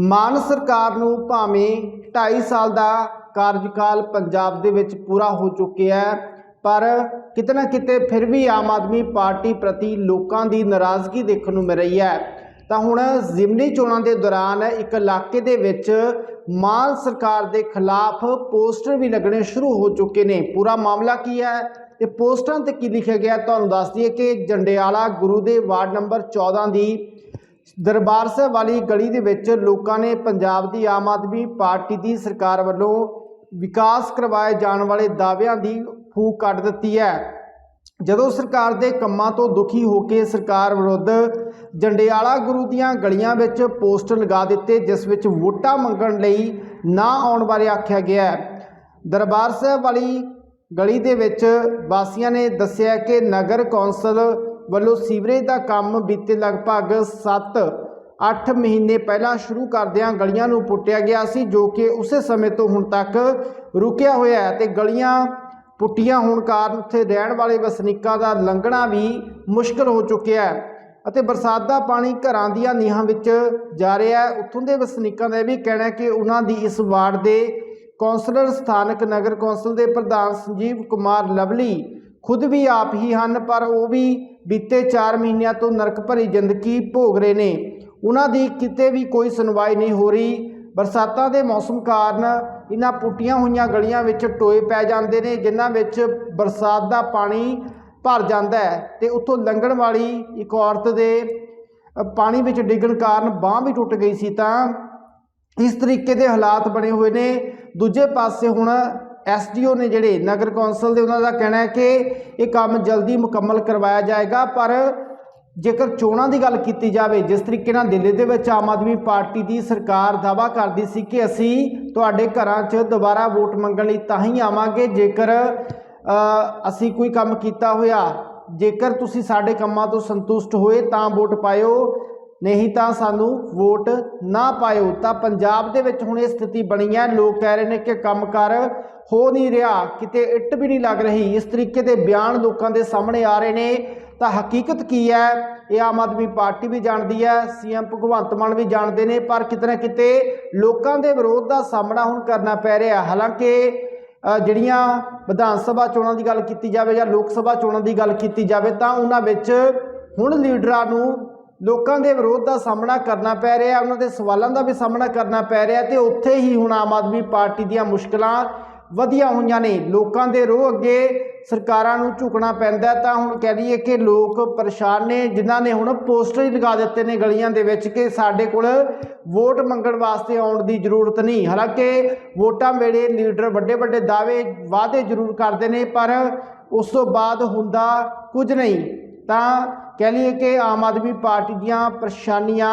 ਮਾਨ ਸਰਕਾਰ ਨੂੰ ਭਾਵੇਂ 2.5 ਸਾਲ ਦਾ ਕਾਰਜਕਾਲ ਪੰਜਾਬ ਦੇ ਵਿੱਚ ਪੂਰਾ ਹੋ ਚੁੱਕਿਆ ਹੈ, ਪਰ ਕਿਤੇ ਨਾ ਕਿਤੇ ਫਿਰ ਵੀ ਆਮ ਆਦਮੀ ਪਾਰਟੀ ਪ੍ਰਤੀ ਲੋਕਾਂ ਦੀ ਨਾਰਾਜ਼ਗੀ ਦੇਖਣ ਨੂੰ ਮਿਲ ਰਹੀ ਹੈ। ਤਾਂ ਹੁਣ ਜ਼ਿਮਨੀ ਚੋਣਾਂ ਦੇ ਦੌਰਾਨ ਇੱਕ ਇਲਾਕੇ ਦੇ ਵਿੱਚ ਮਾਨ ਸਰਕਾਰ ਦੇ ਖਿਲਾਫ ਪੋਸਟਰ ਵੀ ਲੱਗਣੇ ਸ਼ੁਰੂ ਹੋ ਚੁੱਕੇ ਨੇ। ਪੂਰਾ ਮਾਮਲਾ ਕੀ ਹੈ? ਤੇ ਪੋਸਟਰਾਂ ਤੇ ਕੀ ਲਿਖਿਆ ਗਿਆ? ਤੁਹਾਨੂੰ ਦੱਸ ਦਈਏ ਕਿ ਜੰਡਿਆਲਾ ਗੁਰੂ ਦੇ ਵਾਰਡ ਨੰਬਰ 14 ਦੀ ਦਰਬਾਰ ਸਾਹਿਬ ਵਾਲੀ ਗਲੀ ਦੇ ਵਿੱਚ ਲੋਕਾਂ ਨੇ ਪੰਜਾਬ ਦੀ ਆਮ ਆਦਮੀ ਪਾਰਟੀ ਦੀ ਸਰਕਾਰ ਵੱਲੋਂ ਵਿਕਾਸ ਕਰਵਾਏ ਜਾਣ ਵਾਲੇ ਦਾਅਵਿਆਂ ਦੀ ਫੂਕ ਕੱਢ ਦਿੱਤੀ ਹੈ। ਜਦੋਂ ਸਰਕਾਰ ਦੇ ਕੰਮਾਂ ਤੋਂ ਦੁਖੀ ਹੋ ਕੇ ਸਰਕਾਰ ਵਿਰੁੱਧ ਜੰਡਿਆਲਾ ਗੁਰੂ ਦੀਆਂ ਗਲੀਆਂ ਵਿੱਚ ਪੋਸਟਰ ਲਗਾ ਦਿੱਤੇ, ਜਿਸ ਵਿੱਚ ਵੋਟਾਂ ਮੰਗਣ ਲਈ ਨਾ ਆਉਣ ਬਾਰੇ ਆਖਿਆ ਗਿਆ ਹੈ। ਦਰਬਾਰ ਸਾਹਿਬ ਵਾਲੀ ਗਲੀ ਦੇ ਵਿੱਚ ਵਾਸੀਆਂ ਨੇ ਦੱਸਿਆ ਕਿ ਨਗਰ ਕੌਂਸਲ ਵੱਲੋਂ ਸੀਵਰੇਜ ਦਾ ਕੰਮ ਬੀਤੇ ਲਗਭਗ 7 8 ਮਹੀਨੇ ਪਹਿਲਾਂ ਸ਼ੁਰੂ ਕਰਦਿਆਂ ਗਲੀਆਂ ਨੂੰ ਪੁੱਟਿਆ ਗਿਆ ਸੀ, ਜੋ ਕਿ ਉਸੇ ਸਮੇਂ ਤੋਂ ਹੁਣ ਤੱਕ ਰੁਕਿਆ ਹੋਇਆ ਹੈ ਤੇ ਗਲੀਆਂ ਪੁੱਟੀਆਂ ਹੋਣ ਕਾਰਨ ਉੱਥੇ ਰਹਿਣ ਵਾਲੇ ਵਸਨੀਕਾਂ ਦਾ ਲੰਘਣਾ ਵੀ ਮੁਸ਼ਕਲ ਹੋ ਚੁੱਕਿਆ ਹੈ ਅਤੇ ਬਰਸਾਤ ਦਾ ਪਾਣੀ ਘਰਾਂ ਦੀਆਂ ਨੀਹਾਂ ਵਿੱਚ ਜਾ ਰਿਹਾ ਹੈ। ਉੱਥੋਂ ਦੇ ਵਸਨੀਕਾਂ ਦਾ ਇਹ ਵੀ ਕਹਿਣਾ ਹੈ ਕਿ ਉਹਨਾਂ ਦੀ ਇਸ ਵਾਰਡ ਦੇ ਕੌਂਸਲਰ ਸਥਾਨਕ ਨਗਰ ਕੌਂਸਲ ਦੇ ਪ੍ਰਧਾਨ ਸੰਜੀਵ ਕੁਮਾਰ ਲਵਲੀ ਖੁਦ ਵੀ ਆਪ ਹੀ ਹਨ, ਪਰ ਉਹ ਵੀ ਬੀਤੇ 4 ਮਹੀਨਿਆਂ ਤੋਂ ਨਰਕ ਭਰੀ ਜ਼ਿੰਦਗੀ ਭੋਗ ਰਹੇ ਨੇ। ਉਹਨਾਂ ਦੀ ਕਿਤੇ ਵੀ ਕੋਈ ਸੁਣਵਾਈ ਨਹੀਂ ਹੋ ਰਹੀ। ਬਰਸਾਤਾਂ ਦੇ ਮੌਸਮ ਕਾਰਨ ਇਹਨਾਂ ਪੁੱਟੀਆਂ ਹੋਈਆਂ ਗਲੀਆਂ ਵਿੱਚ ਟੋਏ ਪੈ ਜਾਂਦੇ ਨੇ, ਜਿਨ੍ਹਾਂ ਵਿੱਚ ਬਰਸਾਤ ਦਾ ਪਾਣੀ ਭਰ ਜਾਂਦਾ ਹੈ ਤੇ ਉੱਥੋਂ ਲੰਘਣ ਵਾਲੀ ਇੱਕ ਔਰਤ ਦੇ ਪਾਣੀ ਵਿੱਚ ਡਿੱਗਣ ਕਾਰਨ ਬਾਹ ਵੀ ਟੁੱਟ ਗਈ ਸੀ ਤਾਂ ਇਸ ਤਰੀਕੇ ਦੇ ਹਾਲਾਤ ਬਣੇ ਹੋਏ ਨੇ। ਦੂਜੇ ਪਾਸੇ ਹੁਣ ਐਸਡੀਓ ਨੇ ਜਿਹੜੇ ਨਗਰ ਕੌਂਸਲ ਦੇ ਉਹਨਾਂ ਦਾ ਕਹਿਣਾ ਹੈ ਕਿ ਇਹ ਕੰਮ ਜਲਦੀ ਮੁਕੰਮਲ ਕਰਵਾਇਆ ਜਾਏਗਾ, ਪਰ ਜੇਕਰ ਚੋਣਾਂ ਦੀ ਗੱਲ ਕੀਤੀ ਜਾਵੇ, ਜਿਸ ਤਰੀਕੇ ਨਾਲ ਦਿੱਲੀ ਦੇ ਵਿੱਚ ਆਮ ਆਦਮੀ ਪਾਰਟੀ ਦੀ ਸਰਕਾਰ ਦਾਵਾ ਕਰਦੀ ਸੀ ਕਿ ਅਸੀਂ ਤੁਹਾਡੇ ਘਰਾਂ 'ਚ ਦੁਬਾਰਾ ਵੋਟ ਮੰਗਣ ਲਈ ਤਾਂ ਹੀ ਆਵਾਂਗੇ, ਜੇਕਰ ਅਸੀਂ ਕੋਈ ਕੰਮ ਕੀਤਾ ਹੋਇਆ, ਜੇਕਰ ਤੁਸੀਂ ਸਾਡੇ ਕੰਮਾਂ ਤੋਂ ਸੰਤੁਸ਼ਟ ਹੋਏ ਤਾਂ ਵੋਟ ਪਾਇਓ। ਨਹੀਂ ਤਾਂ ਸਾਨੂੰ ਵੋਟ ਨਾ ਪਾਇਓ। ਤਾਂ ਪੰਜਾਬ ਦੇ ਵਿੱਚ ਹੁਣ ਇਹ ਸਥਿਤੀ ਬਣੀ ਹੈ। ਲੋਕ ਕਹਿ ਰਹੇ ਨੇ ਕਿ ਕੰਮਕਾਰ ਹੋ ਨਹੀਂ ਰਿਹਾ। ਕਿਤੇ ਇੱਟ ਵੀ ਨਹੀਂ ਲੱਗ ਰਹੀ। ਇਸ ਤਰੀਕੇ ਦੇ ਬਿਆਨ ਲੋਕਾਂ ਦੇ ਸਾਹਮਣੇ ਆ ਰਹੇ ਨੇ। ਤਾਂ ਹਕੀਕਤ ਕੀ ਹੈ? ਇਹ ਆਮ ਆਦਮੀ ਪਾਰਟੀ ਵੀ ਜਾਣਦੀ ਹੈ। ਸੀਐਮ ਭਗਵੰਤ ਮਾਨ ਵੀ ਜਾਣਦੇ ਨੇ। ਪਰ ਕਿਤੇ ਨਾ ਕਿਤੇ ਲੋਕਾਂ ਦੇ ਵਿਰੋਧ ਦਾ ਸਾਹਮਣਾ ਹੁਣ ਕਰਨਾ ਪੈ ਰਿਹਾ ਹਾਲਾਂਕਿ ਜਿਹੜੀਆਂ ਵਿਧਾਨ ਸਭਾ ਚੋਣਾਂ ਦੀ ਗੱਲ ਕੀਤੀ ਜਾਵੇ ਜਾਂ ਲੋਕ ਸਭਾ ਚੋਣਾਂ ਦੀ ਗੱਲ ਕੀਤੀ ਜਾਵੇ ਤਾਂ ਉਹਨਾਂ ਵਿੱਚ ਹੁਣ ਲੀਡਰਾਂ ਨੂੰ ਲੋਕਾਂ ਦੇ ਵਿਰੋਧ ਦਾ ਸਾਹਮਣਾ ਕਰਨਾ ਪੈ ਰਿਹਾ, ਉਹਨਾਂ ਦੇ ਸਵਾਲਾਂ ਦਾ ਵੀ ਸਾਹਮਣਾ ਕਰਨਾ ਪੈ ਰਿਹਾ ਤੇ ਉੱਥੇ ਹੀ ਹੁਣ ਆਮ ਆਦਮੀ ਪਾਰਟੀ ਦੀਆਂ ਮੁਸ਼ਕਲਾਂ ਵਧੀਆਂ ਹੋਈਆਂ ਨੇ। ਲੋਕਾਂ ਦੇ ਰੋਹ ਅੱਗੇ ਸਰਕਾਰਾਂ ਨੂੰ ਝੁਕਣਾ ਪੈਂਦਾ ਤਾਂ ਹੁਣ ਕਹਿ ਲਈਏ ਕਿ ਲੋਕ ਪਰੇਸ਼ਾਨ ਨੇ, ਜਿਨ੍ਹਾਂ ਨੇ ਹੁਣ ਪੋਸਟਰ ਹੀ ਲਗਾ ਦਿੱਤੇ ਨੇ ਗਲੀਆਂ ਦੇ ਵਿੱਚ ਕਿ ਸਾਡੇ ਕੋਲ ਵੋਟ ਮੰਗਣ ਵਾਸਤੇ ਆਉਣ ਦੀ ਜ਼ਰੂਰਤ ਨਹੀਂ। ਹਾਲਾਂਕਿ ਵੋਟਾਂ ਵੇਲੇ ਲੀਡਰ ਵੱਡੇ ਵੱਡੇ ਦਾਅਵੇ ਵਾਅਦੇ ਜ਼ਰੂਰ ਕਰਦੇ ਨੇ, ਪਰ ਉਸ ਤੋਂ ਬਾਅਦ ਹੁੰਦਾ ਕੁਝ ਨਹੀਂ। ਤਾਂ ਕਹਿ ਲਈਏ ਕਿ ਆਮ ਆਦਮੀ ਪਾਰਟੀ ਦੀਆਂ ਪਰੇਸ਼ਾਨੀਆਂ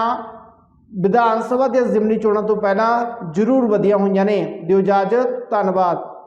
ਵਿਧਾਨ ਸਭਾ ਦੀਆਂ ਜ਼ਿਮਨੀ ਚੋਣਾਂ ਤੋਂ ਪਹਿਲਾਂ ਜ਼ਰੂਰ ਵਧੀਆਂ ਹੋਈਆਂ ਨੇ। ਦਿਓ ਇਜਾਜ਼ਤ, ਧੰਨਵਾਦ।